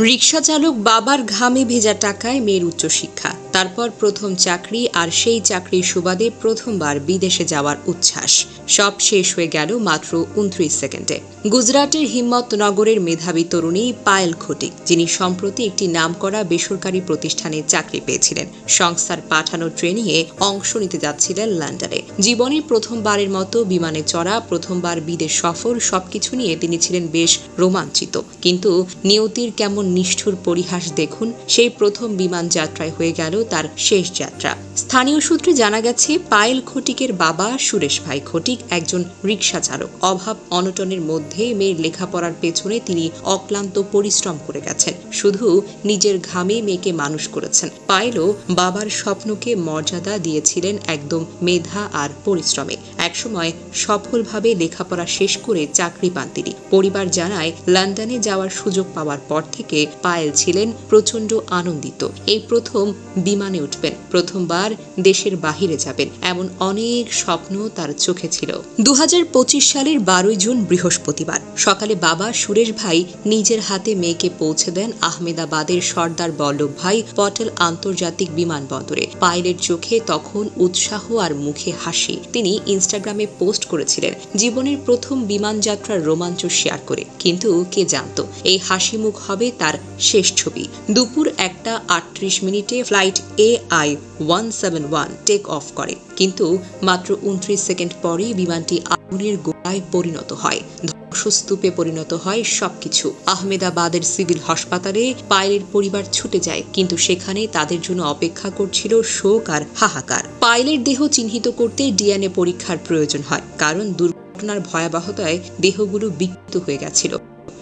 রিক্সা চালক বাবার ঘামে ভেজা টাকায় মেয়ের উচ্চশিক্ষা। তারপর প্রথম চাকরি আর সেই চাকরির সুবাদে প্রথমবার বিদেশে যাওয়ার উচ্ছ্বাস। সব শেষ হয়ে গেল মাত্র উনত্রিশ সেকেন্ডে। গুজরাটের হিম্মত নগরের মেধাবী তরুণী পায়েল খটিক, যিনি সম্প্রতি একটি নামকরা বেসরকারি প্রতিষ্ঠানে চাকরি পেয়েছিলেন। সংস্থার পাঠানো ট্রেনিংয়ে অংশ নিতে যাচ্ছিলেন লন্ডনে। জীবনের প্রথমবারের মতো বিমানে চড়া, প্রথমবার বিদেশ সফর, সবকিছু নিয়ে তিনি ছিলেন বেশ রোমাঞ্চিত। কিন্তু নিয়তির কেমন নিষ্ঠুর পরিহাস দেখুন, সেই প্রথম বিমান যাত্রায় হয়ে গেল তার শেষ যাত্রা। স্থানীয় সূত্রে জানা গেছে, পায়েল খটিকের বাবা সুরেশ ভাই খটিক একজন রিক্সা চালক। অভাব অনটনের মধ্যে মেয়ের লেখাপড়ার পেছনে তিনি অক্লান্ত পরিশ্রম করে গেছেন। শুধু নিজের ঘামে মেয়েকে মানুষ করেছেন। পায়েলও বাবার স্বপ্নকে মর্যাদা দিয়েছিলেন একদম মেধা আর পরিশ্রমে। একসময় সফলভাবে লেখাপড়া শেষ করে চাকরি পান তিনি। পরিবার জানায়, লন্ডনে যাওয়ার সুযোগ পাওয়ার পর থেকে পায়েল ছিলেন প্রচণ্ড আনন্দিত। এই প্রথম বিমানে উঠবেন। প্রথমবার দেশের বাহিরে যাবেন, এমন অনেক স্বপ্ন তার চোখে ছিল। দু হাজার পঁচিশ সালের বারোই জুন বৃহস্পতিবার, সকালে বাবা সুরেশ ভাই নিজের হাতে মেয়েকে পৌঁছে দেন আহমেদাবাদের সর্দার বল্লভ ভাই পটেল আন্তর্জাতিক বিমানবন্দরে। পায়েলের চোখে তখন উৎসাহ আর মুখে হাসি। তিনি ইনস্টাগ্রামে পোস্ট করেছিলেন, জীবনের প্রথম বিমান যাত্রার রোমাঞ্চ শেয়ার করে। কিন্তু কে জানতো, এই হাসি মুখ হবে তার শেষ ছবি। দুপুর একটা আটত্রিশ মিনিটে flight A I one seven one take off করে। কিন্তু মাত্র উনত্রিশ সেকেন্ড পরেই বিমানটি আগুনের গোড়ায় পরিণত হয়। ধ্বংসস্তূপে পরিণত হয় সবকিছু। আহমেদাবাদের সিভিল হাসপাতালে পায়েলের পরিবার ছুটে যায়, কিন্তু সেখানে তাদের জন্য অপেক্ষা করছিল শোক আর হাহাকার। পায়েলের দেহ চিহ্নিত করতে ডিএনএ পরীক্ষার প্রয়োজন হয়, কারণ দুর্ঘটনার ভয়াবহতায় দেহগুলো বিকৃত হয়ে গেছিল।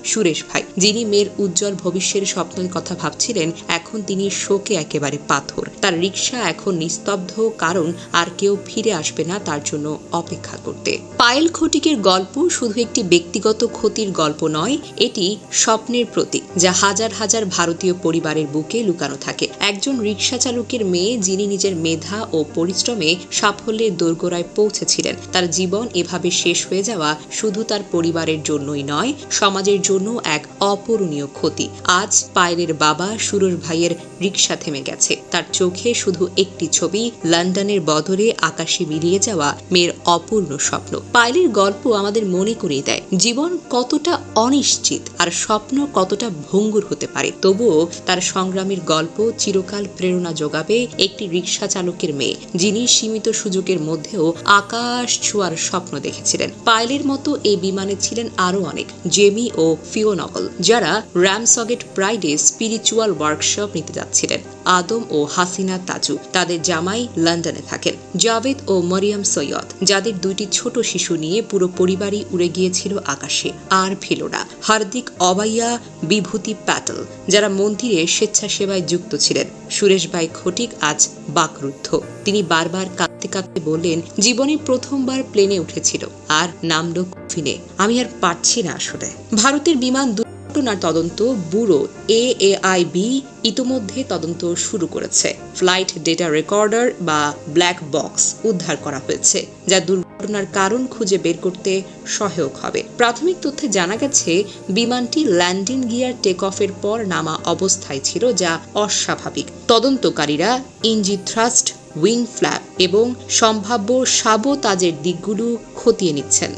সুরেশ ভাই, যিনি মেয়ের উজ্জ্বল ভবিষ্যের স্বপ্নের কথা ভাবছিলেন, এখন তিনি শোকে একেবারে পাথর। তার রিক্সা এখন নিস্তব্ধ, কারণ আর কেউ ফিরে আসবে না তার জন্য অপেক্ষা করতে। পায়েল খটিকের গল্প শুধু একটি ব্যক্তিগত ক্ষতির গল্প নয়, এটি স্বপ্নের প্রতীক, যা হাজার হাজার ভারতীয় পরিবারের বুকে লুকানো থাকে। একজন রিক্সা চালকের মেয়ে, যিনি নিজের মেধা ও পরিশ্রমে সাফল্যের দোরগোড়ায় পৌঁছেছিলেন, তার জীবন এভাবে শেষ হয়ে যাওয়া শুধু তার পরিবারের জন্যই নয়, সমাজের জন্য এক অপূরণীয় ক্ষতি। আজ পায়েলের বাবা সুরজ ভাইয়ের রিক্সা থেমে গেছে, তার চোখে শুধু একটি ছবি, লন্ডনের বদলে আকাশে মিলিয়ে যাওয়া মেয়ের অপূর্ণ স্বপ্ন। পায়েলের গল্প আমাদের মনে করিয়ে দেয়, জীবন কতটা অনিশ্চিত আর স্বপ্ন কতটা ভঙ্গুর হতে পারে। তবুও তার সংগ্রামের গল্প চিরকাল প্রেরণা যোগাবে একটি রিক্সা চালকের মেয়ে, যিনি সীমিত সুযোগের মধ্যেও আকাশ ছোঁয়ার স্বপ্ন দেখেছিলেন। পাইলের মতো এই বিমানে ছিলেন আরও অনেক, জেমি ও ফিওনগল, যারা র্যামসগেট প্রাইডে স্পিরিচুয়াল ওয়ার্কশপ নিতে যাচ্ছিলেন। আদম ও হাসিনা তাজু তাদের জামাই লন্ডনে থাকেন। জাভেদ ও মরিয়ম সৈয়দ, যাদের দুইটি ছোট শিশু নিয়ে পুরো পরিবারই উড়ে গিয়েছিল আকাশে, আর ফেল না। হার্দিক অবাইয়া, বিভূতি প্যাটেল, যারা মন্দিরে স্বেচ্ছাসেবায় যুক্ত ছিলেন। সুরেশ ভাই খটিক আজ বাকরুদ্ধ। তিনি বারবার কাঁদতে কাঁদতে বললেন, জীবনে প্রথমবার প্লেনে উঠেছিল, আর নামলো কফিনে আমি আর পারছি না আসলে। ভারতের বিমান দুর্ঘটনার তদন্ত ব্যুরো এএআইবি ইতোমধ্যে তদন্ত শুরু করেছে। ফ্লাইট ডেটা রেকর্ডার বা ব্ল্যাক বক্স উদ্ধার করা হয়েছে, যা দুর্ঘটনার কারণ খুঁজে বের করতে সহায়ক হবে। প্রাথমিক তথ্যে জানা গেছে, বিমানটি ল্যান্ডিং গিয়ার টেক অফের পর নামা অবস্থায় ছিল, যা অস্বাভাবিক। তদন্তকারীরা ইঞ্জি থ্রাস্ট উইং ফ্ল্যাপ এবং সম্ভাব্য সাবোতাজের দিকগুলো খতিয়ে নিচ্ছেন।